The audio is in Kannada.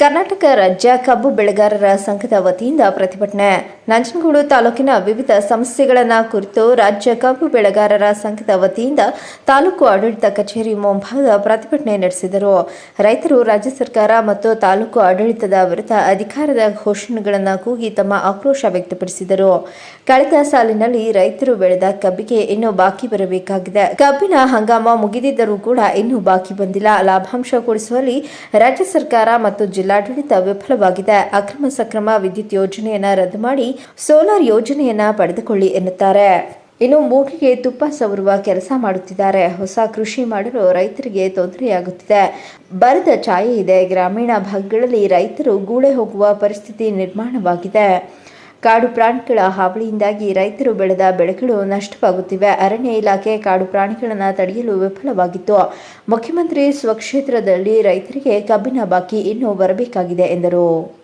ಕರ್ನಾಟಕ ರಾಜ್ಯ ಕಬ್ಬು ಬೆಳೆಗಾರರ ಸಂಘದ ವತಿಯಿಂದ ಪ್ರತಿಭಟನೆ ನಂಜನಗೂಡು ತಾಲೂಕಿನ ವಿವಿಧ ಸಮಸ್ಯೆಗಳನ್ನು ಕುರಿತು ರಾಜ್ಯ ಕಬ್ಬು ಬೆಳೆಗಾರರ ಸಂಘದ ವತಿಯಿಂದ ತಾಲೂಕು ಆಡಳಿತ ಕಚೇರಿ ಮುಂಭಾಗ ಪ್ರತಿಭಟನೆ ನಡೆಸಿದರು. ರೈತರು ರಾಜ್ಯ ಸರ್ಕಾರ ಮತ್ತು ತಾಲೂಕು ಆಡಳಿತದ ವಿರುದ್ಧ ಅಧಿಕಾರದ ಘೋಷಣೆಗಳನ್ನು ಕೂಗಿ ತಮ್ಮ ಆಕ್ರೋಶ ವ್ಯಕ್ತಪಡಿಸಿದರು. ಕಳೆದ ಸಾಲಿನಲ್ಲಿ ರೈತರು ಬೆಳೆದ ಕಬ್ಬಿಗೆ ಇನ್ನೂ ಬಾಕಿ ಬರಬೇಕಾಗಿದೆ. ಕಬ್ಬಿನ ಹಂಗಾಮ ಮುಗಿದಿದ್ದರೂ ಕೂಡ ಇನ್ನೂ ಬಾಕಿ ಬಂದಿಲ್ಲ. ಲಾಭಾಂಶ ಕೊಡಿಸುವಲ್ಲಿ ರಾಜ್ಯ ಸರ್ಕಾರ ಮತ್ತು ಜಿಲ್ಲಾಡಳಿತ ವಿಫಲವಾಗಿದೆ. ಅಕ್ರಮ ಸಕ್ರಮ ವಿದ್ಯುತ್ ಯೋಜನೆಯನ್ನು ರದ್ದು ಮಾಡಿ ಸೋಲಾರ್ ಯೋಜನೆಯನ್ನ ಪಡೆದುಕೊಳ್ಳಿ ಎನ್ನುತ್ತಾರೆ. ಇನ್ನು ಮೂಗಿಗೆ ತುಪ್ಪ ಸವರುವ ಕೆಲಸ ಮಾಡುತ್ತಿದ್ದಾರೆ. ಹೊಸ ಕೃಷಿ ಮಾಡಲು ರೈತರಿಗೆ ತೊಂದರೆಯಾಗುತ್ತಿದೆ. ಬರದ ಛಾಯೆ ಇದೆ. ಗ್ರಾಮೀಣ ಭಾಗಗಳಲ್ಲಿ ರೈತರು ಗೂಳೆ ಹೋಗುವ ಪರಿಸ್ಥಿತಿ ನಿರ್ಮಾಣವಾಗಿದೆ. ಕಾಡು ಪ್ರಾಣಿಗಳ ಹಾವಳಿಯಿಂದಾಗಿ ರೈತರು ಬೆಳೆದ ಬೆಳೆಗಳು ನಷ್ಟವಾಗುತ್ತಿವೆ. ಅರಣ್ಯ ಇಲಾಖೆ ಕಾಡು ಪ್ರಾಣಿಗಳನ್ನು ತಡೆಯಲು ವಿಫಲವಾಗಿತ್ತು. ಮುಖ್ಯಮಂತ್ರಿ ಸ್ವಕ್ಷೇತ್ರದಲ್ಲಿ ರೈತರಿಗೆ ಕಬ್ಬಿನ ಬಾಕಿ ಇನ್ನೂ ಬರಬೇಕಾಗಿದೆ ಎಂದರು.